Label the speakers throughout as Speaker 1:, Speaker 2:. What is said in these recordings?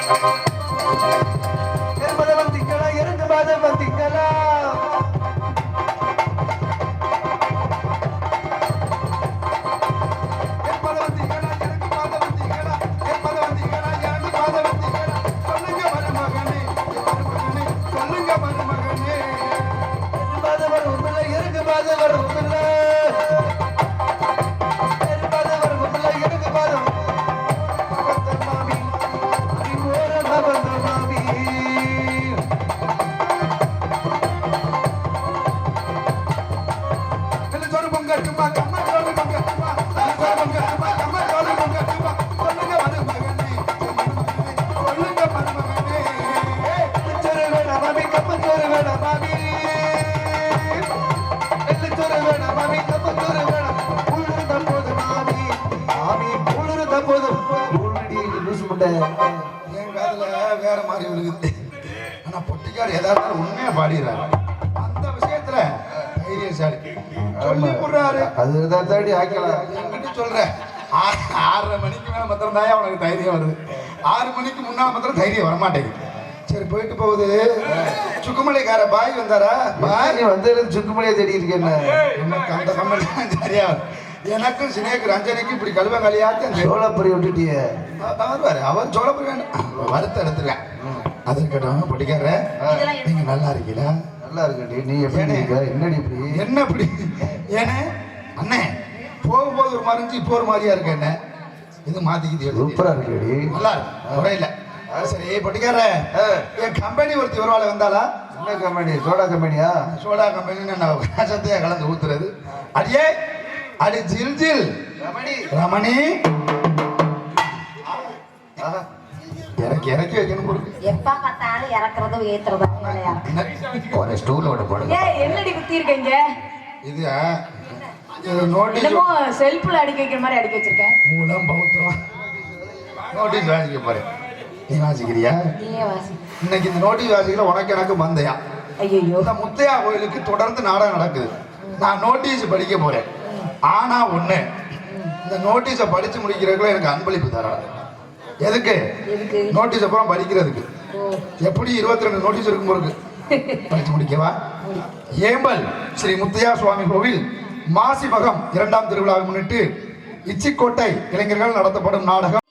Speaker 1: Thank you. சொல்லி
Speaker 2: கொடுறாரு
Speaker 1: அதுதான் தாடி ஆக்கலாம்
Speaker 2: சொல்றேன் ஆறரை மணிக்கு மேல மாத்திரம் தான் அவனுக்கு தைரியம் வருது. ஆறு மணிக்கு முன்னால மாத்திரம் தைரியம் வரமாட்டேங்குது. சரி போயிட்டு போகுது. சுக்குமலைக்கார பாய் வந்தாரா? பாய்?
Speaker 1: நீ வந்ததுல சுக்குமலையை தேடி இருக்கேன்
Speaker 2: எனக்கு அந்த கமெண்ட் சரியா. எனக்கும் சினேக்கு ரஞ்சனிக்கு இப்படி கழுவங்காலியாச்சு அந்த
Speaker 1: சோழப்பொறி விட்டுட்டிய.
Speaker 2: வருவாரு. அவர் சோழப்படி வேண்டாம். வறுத்த எடுத்துருவேன் அது இருக்கட்டும் பொட்டிக்கார நீங்க நல்லா இருக்கீங்களா?
Speaker 1: நல்லா இருக்கடி நீ எப்படி இருக்க? என்னடி இப்படி?
Speaker 2: என்ன இப்படி ஏனே? அண்ணே போகும்போது ஒரு மாதிரி இருந்துச்சு இப்போ ஒரு மாதிரியா இருக்கு என்ன இது மாத்திக்கிது
Speaker 1: சூப்பரா இருக்கடி
Speaker 2: நல்லா இருக்கு. குறையில. அது சரி பொட்டிக்கார என் கம்பெனி ஒருத்தி ஒரு வேலை வந்தாளா?
Speaker 1: என்ன கம்பெனி சோடா கம்பெனியா
Speaker 2: சோடா கம்பெனின்னு நான் கலந்து ஊத்துறது. அடியே அடி ஜில் ஜில். ரமணி.
Speaker 1: ஆஹா.
Speaker 2: இறக்கி இறக்கி வைக்கணும்
Speaker 3: எப்ப பார்த்தாலும் இறக்குறதும் ஏத்துறதும்.
Speaker 2: ஒரு ஸ்டூலோட போடுங்க.
Speaker 4: ஏய் என்னடி குத்தி இருக்கீங்க?
Speaker 2: இது
Speaker 4: என்னமோ செல்ஃப்ல அடிக்க வைக்கிற மாதிரி அடிக்க வச்சிருக்கேன்.
Speaker 2: மூலம் பௌத்திரம். நோட்டீஸ் வாசிக்க போறேன். நீ வாசிக்கிறியா? இன்னைக்கு இந்த நோட்டீஸ் வாசிக்கிற உனக்கு எனக்கு மந்தையா?
Speaker 4: ஐயோ
Speaker 2: இந்த முத்தையா கோயிலுக்கு தொடர்ந்து நாடகம் நடக்குது. நான் நோட்டீஸ் படிக்க போறேன். ஆனா ஒண்ணு இந்த நோட்டீஸை படிச்சு முடிக்கிறதுக்குள்ள எனக்கு அன்பளிப்பு தரணும் எதுக்கு? நோட்டீஸ் அப்புறம் படிக்கிறதுக்கு. எப்படி இருபத்தி ரெண்டு நோட்டீஸ் இருக்கும் போது படிச்சு முடிக்கவா? ஏம்பல் ஸ்ரீ முத்தையா சுவாமி கோவில் மாசிமகம் இரண்டாம் திருவிழாவை முன்னிட்டு இச்சிக்கோட்டை இளைஞர்கள் நடத்தப்படும் நாடகம்.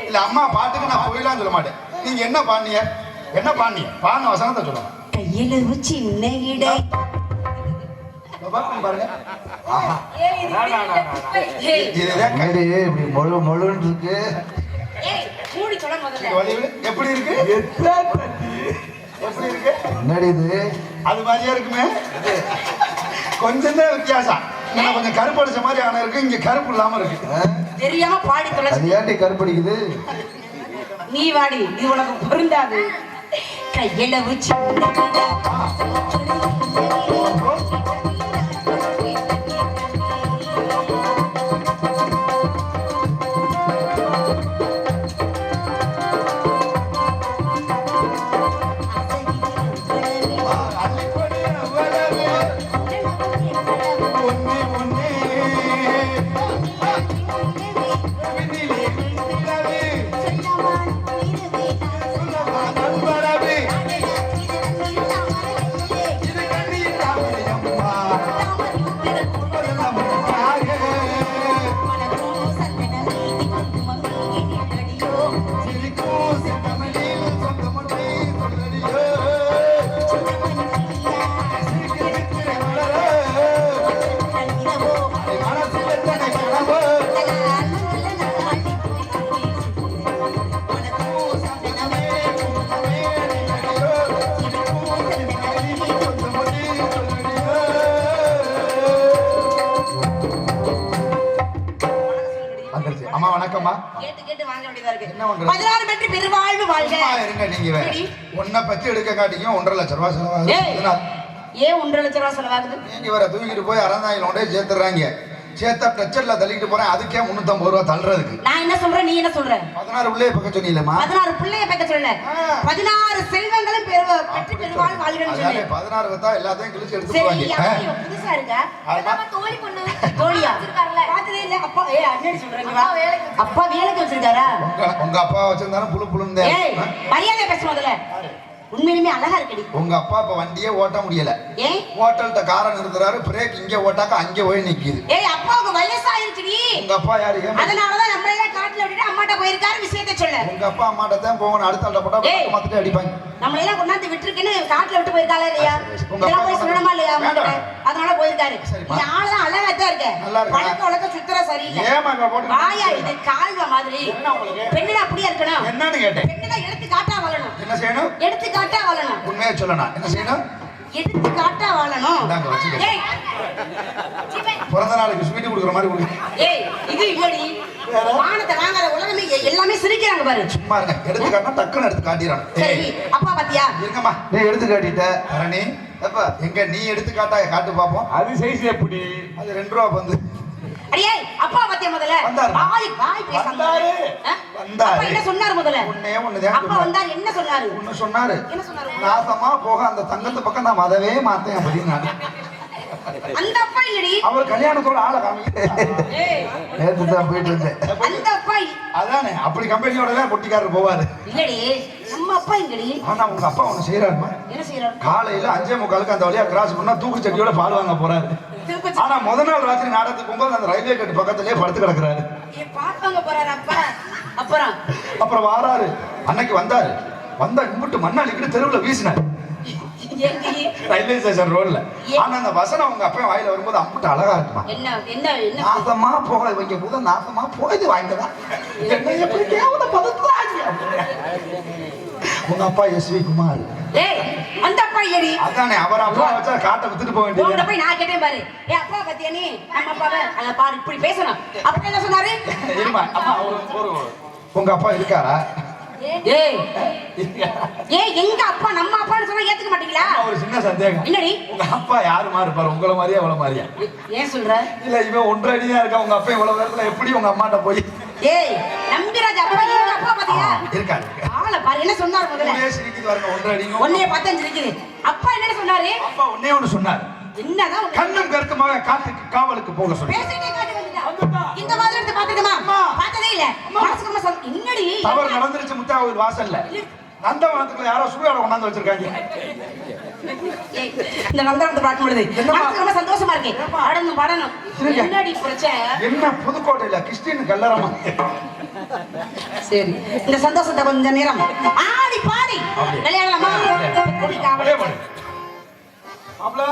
Speaker 2: இல்ல அம்மா பாட்டுக்கு நான் போயிடலாம் சொல்ல மாட்டேன் நீங்க என்ன பாண்டிய என்ன பாண்டிய பாடின வசனத்தை சொல்லுங்க
Speaker 3: கையில் சின்ன இடை
Speaker 2: எப்படி இருக்கு எப்படி இருக்கு அது மாதிரியே இருக்குமே? கொஞ்சம் தான் வித்தியாசம். இங்க கொஞ்சம் கருப்பு அடிச்ச மாதிரி ஆனா இருக்கு இங்க கருப்பு இல்லாம இருக்கு?
Speaker 3: தெரியாம பாடி தொலைச்சு.
Speaker 1: ஏன்டி கருப்படிக்குது
Speaker 3: நீ வாடி இது உனக்கு பொருந்தாது. கையளவு சின்னதா
Speaker 2: அம்மா வணக்கம்மா.
Speaker 3: கேட்டு கேட்டு வாங்க வேண்டியதா இருக்கு.
Speaker 2: என்ன பண்றது?
Speaker 3: பதினாறு பெற்று பெருவாழ்வு வாழ்க.
Speaker 2: இருங்க நீங்க வேற. ஒன்ன பத்தி எடுக்க காட்டியும் ஒன்றரை லட்சம் ரூபாய் செலவாகுது.
Speaker 3: ஏன் ஒன்றரை லட்சம் ரூபா செலவாகுது?
Speaker 2: நீங்க வேற தூக்கிட்டு போய் அறந்தாயில் கொண்டே சேர்த்துறாங்க சேர்த்தா டச்சர்ல தள்ளிட்டு போறேன். அதுக்கே முன்னூத்தம்பது ரூபா தள்ளுறதுக்கு.
Speaker 3: நான் என்ன சொல்றேன் நீ என்ன சொல்ற?
Speaker 2: பதினாறு உள்ளே பக்கம் சொன்னீங்களேம்மா.
Speaker 3: பதினாறு பிள்ளைய பெக்க சொல்ல. பதினாறு செல்வங்களும் பெற்று பெருவாழ் வாழ்கன்னு சொல்லு.
Speaker 2: பதினாறு வந்தா எல்லாத்தையும் கிழிச்சு எடுத்து போவாங்க.
Speaker 3: புதுசா இருக்க. தோழி பொண்ணு. தோழியா? பார்த்ததே இல்ல அப்பா ஏ அண்ணன் சொல்றேன் வா. அப்பா வேலைக்கு வச்சிருக்காரா?
Speaker 2: உங்க அப்பா வச்சிருந்தாலும் புழு புழுந்தே
Speaker 3: ஏய் மரியாதை பேச முதல்ல. உண்மையிலுமே அழகா இருக்கடி.
Speaker 2: உங்க அப்பா இப்ப வண்டியே ஓட்ட முடியல.
Speaker 3: ஏன்
Speaker 2: ஹோட்டல்கிட்ட காரை நிறுத்துறாரு பிரேக் இங்க ஓட்டாக்க அங்க போய் நிக்குது.
Speaker 3: ஏய் அப்பாவுக்கு வயசாயிருச்சுடி.
Speaker 2: உங்க அப்பா யாரு?
Speaker 3: அதனாலதான் நம்ம எல்லாம் காட்டுல விட்டுட்டு அம்மாட்ட போயிருக்காரு விஷயத்தை சொல்ல.
Speaker 2: உங்க அப்பா அம்மாட்ட தான் போகணும். அடுத்த ஆள்கிட்ட போட்டா மாத்திட்டு அடிப்பாங்க.
Speaker 3: நம்ம எல்லாம் கொண்டாந்து விட்டுருக்குன்னு காட்டுல விட்டு போயிருக்காளா இல்லையா? இதெல்லாம் போய் சொல்லணுமா இல்லையா? அதனால போயிருக்காரு. நீ ஆளுதான் அழகா தான் இருக்க. பழக்க வழக்க சுத்தர சரியில்லை.
Speaker 2: ஏமா இப்ப போட்டு
Speaker 3: வாயா இது கால்வ மாதிரி? பெண்ணுனா அப்படியே இருக்கணும்?
Speaker 2: என்னன்னு கேட்டேன்.
Speaker 3: பெண்ணுனா எடுத்து காட்டா வாழணும்
Speaker 2: என்ன செய்யணும்?
Speaker 3: எடுத்து காட்டா வாழணும்.
Speaker 2: உண்மையா சொல்லணும் என்ன செய்யணும்?
Speaker 3: எடுத்து காட்டா வாழணும்.
Speaker 2: இந்தாங்க, வச்சுக்க. பிறந்த நாளுக்கு ஸ்வீட் கொடுக்குற மாதிரி கொடுங்க.
Speaker 3: ஏய் இது இல்லடி வானத்தை வாங்காத உலகமே எல்லாமே சிரிக்கிறாங்க பாரு.
Speaker 2: சும்மா இருங்க. எடுத்து காட்டினா டக்குன்னு எடுத்து காட்டிடுறான்
Speaker 3: சரி அப்பா பாத்தியா?
Speaker 2: இருங்கம்மா
Speaker 1: நீ எடுத்து காட்டிட்ட.
Speaker 2: தரணி
Speaker 1: எப்ப?
Speaker 2: எங்க நீ எடுத்து காட்டா காட்டு பாப்போம்.
Speaker 5: அது சைஸ் எப்படி?
Speaker 2: அது ரெண்டு ரூபா வந்து
Speaker 3: அடியே அப்பா பாத்தியா முதல்ல. வாய் வாய் பேசாம
Speaker 2: வந்தாரு.
Speaker 3: என்ன சொன்னாரு முதல்ல?
Speaker 2: ஒன்னே ஒண்ணுதான்
Speaker 3: அப்பா. வந்தாரு என்ன சொன்னாரு?
Speaker 2: ஒண்ணு சொன்னாரு.
Speaker 3: என்ன சொன்னாரு?
Speaker 2: நாசமா போக அந்த தங்கத்து பக்கம் நான் மதவே மாத்தேன் அப்படின்னு
Speaker 3: அந்த அப்பா இல்லடி.
Speaker 2: அவர் கல்யாணத்தோட ஆளை
Speaker 1: நேத்து தான் போயிட்டு இருந்தேன்
Speaker 3: அந்த அப்பா
Speaker 2: அதானே அப்படி கம்பெனியோட தான் பொட்டிக்காரர் போவாரு.
Speaker 3: இல்லடி நம்ம அப்பா இல்லடி
Speaker 2: ஆனா உங்க அப்பா ஒண்ணு செய்யறாருமா
Speaker 3: என்ன செய்யறாரு
Speaker 2: காலையில அஞ்சே முக்காலுக்கு அந்த வழியா கிராஸ் பண்ணா தூக்கு சட்டியோட பால் வாங்க போறாரு. ஆனா முத நாள் ராத்திரி நாடகத்துக்கு போகும்போது அந்த ரயில்வே கேட் பக்கத்திலே படுத்து கிடக்குறாரு.
Speaker 3: பாப்பாங்க போறாரு? அப்பா அப்புறம்?
Speaker 2: அப்புறம் வாராரு. அன்னைக்கு வந்தாரு. வந்தா இம்புட்டு மண்ணாளிக்கிட்டு தெருவுல வீசினாரு? ரயில்வே ஸ்டேஷன் ரோட்ல? ஆனா அந்த வசனம் உங்க அப்பா வாயில வரும்போது அம்புட்டு அழகா இருக்குமா?
Speaker 3: என்ன என்ன என்ன?
Speaker 2: நாசமா போக இவங்க முதல் நாசமா போയത് வாங்கிட்டதா? உங்க அப்பா எஸ் வி குமார்.
Speaker 3: ஏய் அந்த அப்பா இல்லடி.
Speaker 2: அதானே அவர் அப்பா வச்சா காட்டை வித்துட்டு போக வேண்டியது.
Speaker 3: போய் நான் கேட்டேன் பாரு. ஏ அப்பா பத்தியா நீ? நம்ம அப்பாவை அங்க பாரு இப்படி பேசணும். அப்ப என்ன சொன்னாரு?
Speaker 2: இருமா அம்மா ஒரு உங்க அப்பா இருக்காரா?
Speaker 3: ஏய். ஏய் எங்க அப்பா நம்ம அப்பான்னு சொன்னா ஏத்துக்க மாட்டீங்களா?
Speaker 2: ஒரு சின்ன சந்தேகம்.
Speaker 3: என்னடி?
Speaker 2: உங்க அப்பா யாருமா இருப்பாரு? உங்கள மாதிரியா இவ்வளவு மாதிரியா?
Speaker 3: ஏன் சொல்ற?
Speaker 2: இல்ல இவன் ஒன்றரை அடியா இருக்கா? உங்க அப்பா இவ்வளவு நேரத்துல எப்படி உங்க அம்மாட்ட போய்
Speaker 3: ஏய் நம்பிராஜ் அப்பா எங்க அப்பா பாத்தியா?
Speaker 2: இருக்காரு
Speaker 3: ஆளை பாரு என்ன சொன்னாரு முதல்ல?
Speaker 2: ஊரே சிரிக்குது பாருங்க ஒன்றரை அடிங்க
Speaker 3: ஒன்னே பார்த்தா இருக்குது. அப்பா என்ன சொன்னாரு?
Speaker 2: அப்பா ஒன்னே ஒண்ணு சொன்னார்.
Speaker 3: என்னதான்
Speaker 2: கண்ணும் கருத்துமாக காட்டுக்கு காவலுக்கு போக சொல்லி
Speaker 3: பேசிட்டே காட்டி இந்த மாதிரி எடுத்து பாத்துக்கமா பார்த்ததே இல்ல. மனசுக்கு ரொம்ப. என்னடி?
Speaker 2: தவறு நடந்துருச்சு முத்தாவூர் வாசல்ல. நந்தவனத்துக்குள்ள யாரோ சுடுகாட கொண்டாந்து வச்சிருக்காங்க.
Speaker 3: இந்த நந்தனத்தை பார்க்கும் பொழுது மனசுக்கு ரொம்ப சந்தோஷமா இருக்கு பாடணும் பாடணும்.
Speaker 2: இருங்க.
Speaker 3: என்னடி பிரச்சனை?
Speaker 2: என்ன புதுக்கோட்டையில? கிறிஸ்டின் கல்லறமா?
Speaker 3: சரி. இந்த சந்தோஷத்தை கொஞ்ச நேரம் ஆடி பாடி விளையாடலாமா?
Speaker 2: அப்படியே பாரு. மாப்ள,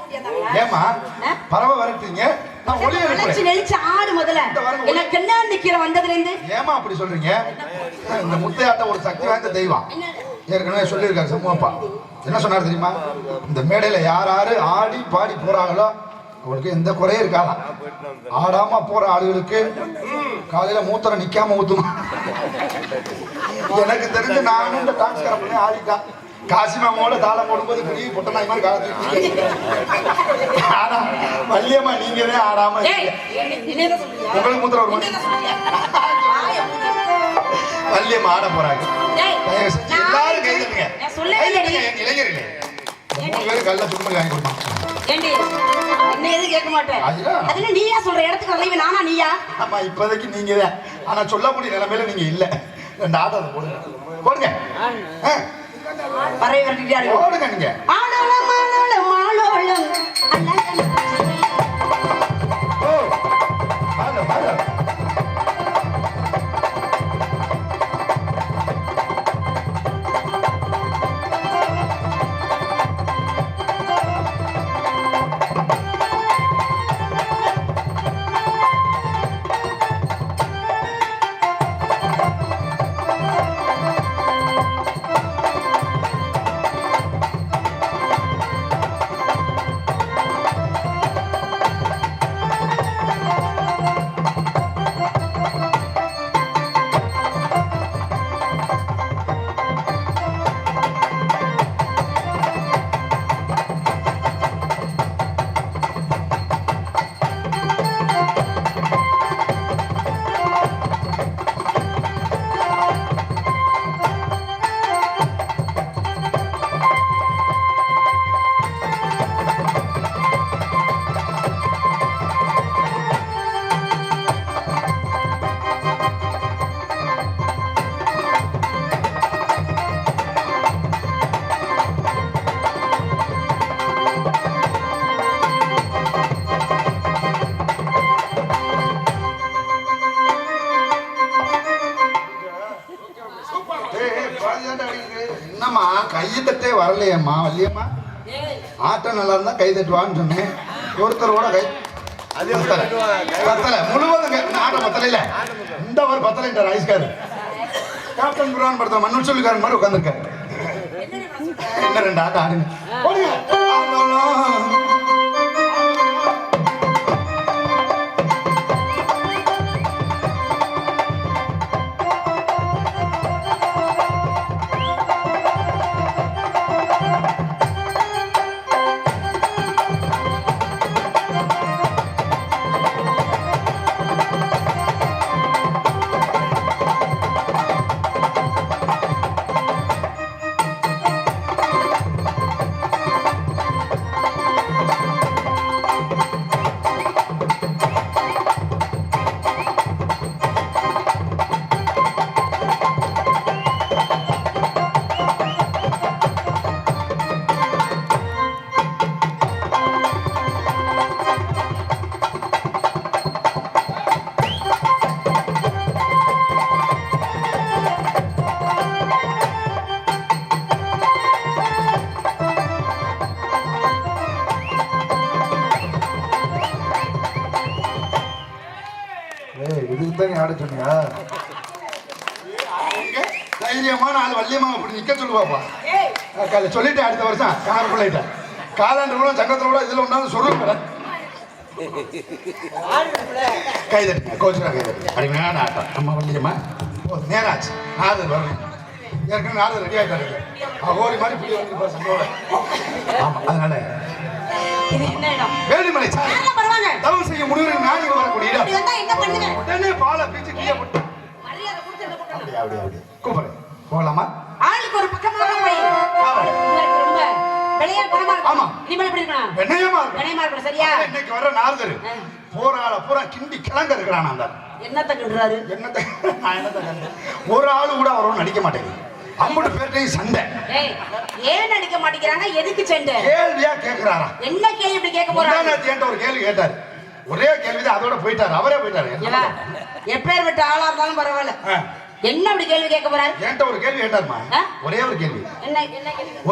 Speaker 3: முடியாதா?
Speaker 2: ஏமா? பறவை வரட்டீங்க நான் ஒளி
Speaker 3: நெளிச்சு
Speaker 2: எழுப்புறேன்
Speaker 3: நெளிச்சு ஆடு முதல்ல.
Speaker 2: இந்த வாரம்
Speaker 3: எனக்கு என்ன நிக்கிற வந்ததுல இருந்து
Speaker 2: ஏமா அப்படி சொல்றீங்க? இந்த முத்தையாட்ட ஒரு சக்தி வாய்ந்த தெய்வம் ஏற்கனவே சொல்லியிருக்காரு சமூகப்பா என்ன சொன்னார் தெரியுமா? இந்த மேடையில யார் யாரு ஆடி பாடி போறாங்களோ அவங்களுக்கு எந்த குறையும் இருக்காதான் ஆடாம போற ஆளுகளுக்கு காலையில மூத்திரம் நிக்காம ஊத்துமா? எனக்கு தெரிஞ்சு நானும் இந்த டான்ஸ் ஆடிட்டான் காசி மாமாவோட தாளம் போடும்போது குடி பொட்ட நாய் மாதிரி காலத்துக்கு ஆனா வள்ளியம்மா நீங்க தான் ஆடாம? உங்களுக்கு?
Speaker 3: வாயை மூடு.
Speaker 2: வள்ளியம்மா ஆட போறாங்க எல்லாரும் கை தட்டுங்க. இளைஞர்களே. மூணு பேரும் கல்ல சுத்தமா வாங்கி
Speaker 3: என்ன எதுவும் கேட்க மாட்டேன்.
Speaker 2: அதுதான்.
Speaker 3: அது என்ன நீயா சொல்ற இடத்துக்கு வரலையே நானா நீயா
Speaker 2: ஆமா, இப்போதைக்கு நீங்க தான். ஆனா சொல்லக்கூடிய நிலைமையில நீங்க இல்ல. ரெண்டு ஆட்டத்தை போடுங்க. போடுங்க.
Speaker 3: பறவை விரட்டிட்டு
Speaker 2: போடுங்க நீங்க. ஓ, என்னம்மா கையை தட்டே வரலையேம்மா வள்ளியம்மா? ஆட்டம் நல்லா இருந்தா கை தட்டுவான்னு சொன்னேன். ஒருத்தரோட கை பத்தல. பத்தல. முழுவதும் கை- இந்த ஆட்டம் பத்தல இல்ல. இந்த ஒரு பத்தலைன்றார் ஐஸ்காரு. கேப்டன் குரான் படத்துல மண்ணு சொல்லிக்காரன் மாதிரி உட்காந்துருக்காரு என்ன ரெண்டு ஆட்டம் ஆடுங்க. தான் நீ ஆட தைரியமான ஆள் அப்படி நிக்க சொல்லுவாப்பா. காலை சொல்லிட்டேன் அடுத்த வருஷம். கணக்கு பிள்ளைகிட்ட காலாண்டு கூட சங்கத்தில் கூட இதில் ஒன்றாவது சொல்லுங்க கை தட்டுங்க கோச்சுரா கை தட்டுங்க ஆட்டம். நம்ம வள்ளியம்மா ஓ நேராச்சு. ஆறுதல் வரணும். ஏற்கனவே ஆறு ரெடி ஆகிட்டாரு அகோரி மாதிரி புள்ளி வந்து சங்கோட ஆமாம் அதனால
Speaker 3: இது என்ன இடம்?
Speaker 2: வேலுமலை சாலை.
Speaker 3: வருவாங்க.
Speaker 2: தவம் செய்ய முடிவு நான் இங்க வரக்கூடிய இடம்.
Speaker 3: இப்படி வந்தா என்ன பண்ணுவேன்
Speaker 2: உடனே பாலை பீச்சு கீழே போட்டு.
Speaker 3: மரியாதை கொடுத்து என்ன போட்டணும்?
Speaker 2: அப்படியே அப்படியே அப்படியே. கூப்பிடுறேன். போகலாமா?
Speaker 3: ஆளுக்கு ஒரு பக்கமாக போய். ரொம்ப
Speaker 2: ஆமா.
Speaker 3: இனிமேல் எப்படி இருக்கணும்? வினயமா சரியா?
Speaker 2: இன்னைக்கு வர நாரதர். போராள பூரா கிண்டி கிளங்க இருக்கிறான் அந்த.
Speaker 3: என்னத்த கிண்டுறாரு
Speaker 2: என்னத்த நான் என்னத்த கண்டேன்? ஒரு ஆளு கூட அவரும் நடிக்க மாட்டேங்குது. அம்புட்டு பேர்ட்டையும் சண்டை.
Speaker 3: ஏன் நடிக்க மாட்டேங்கிறாங்க? எதுக்கு சண்டை?
Speaker 2: கேள்வியா கேக்குறாரா?
Speaker 3: என்ன கேள்வி இப்படி கேட்க போறாங்க
Speaker 2: என்கிட்ட ஒரு கேள்வி கேட்டாரு. ஒரே கேள்விதான் அதோட போயிட்டாரு அவரே போயிட்டாரு.
Speaker 3: ஏவா, எப்பேர்பட்ட ஆளா இருந்தாலும் பரவாயில்ல. என்ன அப்படி கேள்வி கேட்க போறாரு?
Speaker 2: என்கிட்ட ஒரு கேள்வி கேட்டாருமா? ஒரே ஒரு
Speaker 3: கேள்வி.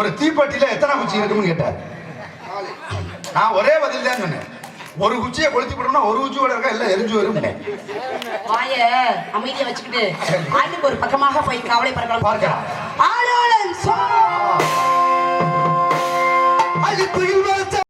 Speaker 2: ஒரு தீப்பெட்டியில எத்தனை குச்சி இருக்குன்னு கேட்டார். நான் ஒரே பதில் தான் சொன்னேன். ஒரு குச்சியை கொளுத்தி போட்டோம்னா ஒரு குச்சியோட இருக்கா? எல்லாம் எரிஞ்சு வரும்.
Speaker 3: வாய அமைதியா வச்சுக்கிட்டு ஆளுக்கு ஒரு பக்கமாக போய் கவலைப்படலாம்
Speaker 2: பார்க்கலாம்.
Speaker 3: ஆளோளன் சோ
Speaker 2: அழித்துயில் வச்ச